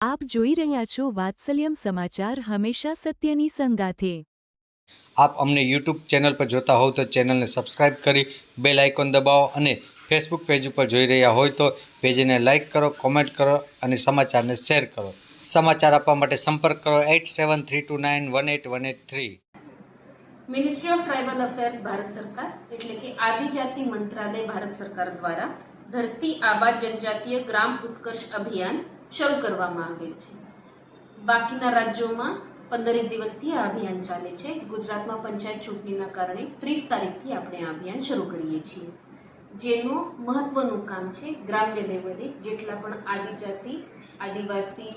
આપ જોઈ રહ્યા છો વાત્સલ્યમ સમાચાર હંમેશા સત્યની સંગાથે. આપ અમને યુટ્યુબ ચેનલ પર જોતા હોવ તો ચેનલને સબસ્ક્રાઇબ કરી બેલ આઇકોન દબાવો અને ફેસબુક પેજ ઉપર જોઈ રહ્યા હોય તો પેજને લાઇક કરો કોમેન્ટ કરો અને સમાચારને શેર કરો. સમાચાર આપવા માટે સંપર્ક કરો at seven three two nine one at one at three. Ministry of tribal affairs Bharat સરકાર એટલે કે આદિજાતિ મંત્રાલય ભારત સરકાર દ્વારા ધરતી આબાદ જનજાતીય ગ્રામ ઉત્કર્ષ અભિયાન શરૂ કરવામાં આવેલ છે. બાકીના રાજ્યોમાં પંદરેક દિવસથી આ અભિયાન ચાલે છે. ગુજરાતમાં પંચાયત ચૂંટણીના કારણે ત્રીસ તારીખથી આપણે આ અભિયાન શરૂ કરીએ છીએ. જેનું મહત્વનું કામ છે ગ્રામ્ય લેવલે જેટલા પણ આદિજાતિ, આદિવાસી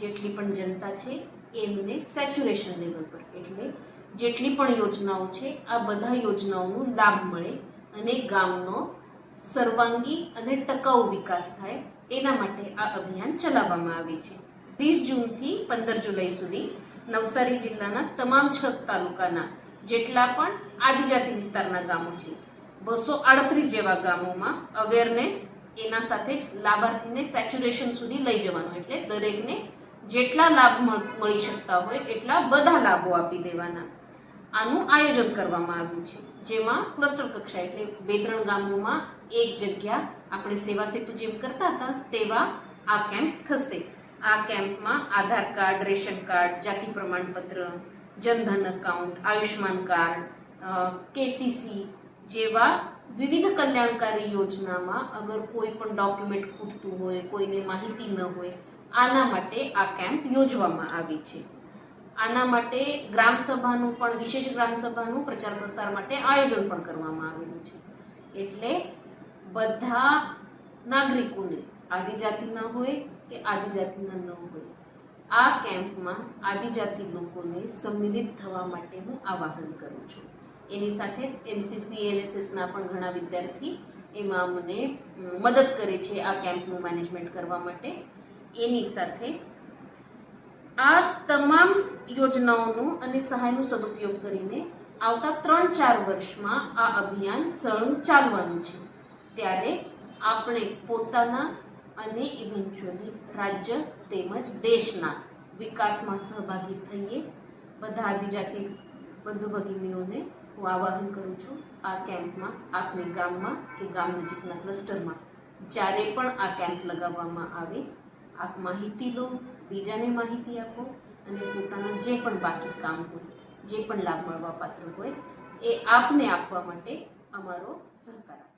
જેટલી પણ જનતા છે, એમને સેચ્યુરેશન લેવલ પર, એટલે જેટલી પણ યોજનાઓ છે, આ બધા યોજનાઓનો લાભ મળે અને ગામનો સર્વાંગી અને ટકાઉ વિકાસ થાય એના માટે આ અભિયાન ચલાવવામાં આવે છે. ત્રીસ જૂનથી પંદર જુલાઈ સુધી નવસારી જિલ્લાના તમામ છ તાલુકાના જેટલા પણ આદિજાતિ વિસ્તારના ગામો છે, બસો આડત્રીસ જેવા ગામોમાં અવેરનેસ એના સાથે જ લાભાર્થીને સેચ્યુરેશન સુધી લઈ જવાનું એટલે દરેકને જેટલા લાભ મળ- મળી શકતા હોય એટલા બધા લાભો આપી દેવાના. આનું આયોજન કરવામાં આવ્યું છે. જેમાં ક્લસ્ટર કક્ષા એટલે બે ત્રણ ગામોમાં એક જગ્યા આપણે સેવા સેતુ જેમ કરતા હતા તેવા આ કેમ્પ થશે. આ કેમ્પમાં આધાર કાર્ડ, રેશન કાર્ડ, જાતિ પ્રમાણપત્ર, Jandhan account Ayushman card KCC જેવા વિવિધ કલ્યાણકારી યોજનામાં અગર કોઈ પણ ડોક્યુમેન્ટ ખૂટતું હોય, કોઈને માહિતી ન હોય, આના માટે આ કેમ્પ યોજવામાં આવી છે. આના માટે ગ્રામ સભાનું પણ, વિશેષ ગ્રામ સભાનું પ્રચાર પ્રસાર માટે આયોજન પણ કરવામાં આવેલું છે. એટલે બધા નાગરિકોને, આદિજાતિના હોય કે આદિજાતિના ન હોય, આ કેમ્પમાં આદિજાતિ લોકોને સંમિલિત થવા માટે હું આવાહન કરું છું. એની સાથે જ એનસીસી, એનએસએસના પણ ઘણા વિદ્યાર્થી એમાં મને મદદ કરે છે આ કેમ્પનું મેનેજમેન્ટ કરવા માટે. એની સાથે આ તમામ યોજનાઓનો અને સહાયનો સદુપયોગ કરીને આવતા ત્રણ ચાર વર્ષમાં આ અભિયાન સળંગ ચાલવાનું છે. ત્યારે આપણે પોતાના અને ઇવેન્ચ્યુઅલી રાજ્ય તેમજ દેશના વિકાસમાં સહભાગી થઈએ. બધા આદિજાતિ બંધુ ભગીનીઓને હું આવાહન કરું છું, આ કેમ્પમાં, આપને ગામમાં કે ગામ નજીકના ક્લસ્ટરમાં જ્યારે પણ આ કેમ્પ લગાવવામાં આવે આપ માહિતી લો, બીજાને માહિતી આપો અને પોતાના જે પણ બાકી કામ હોય, જે પણ લાભ મળવા પાત્ર હોય, એ આપને આપવા માટે અમારો સહકાર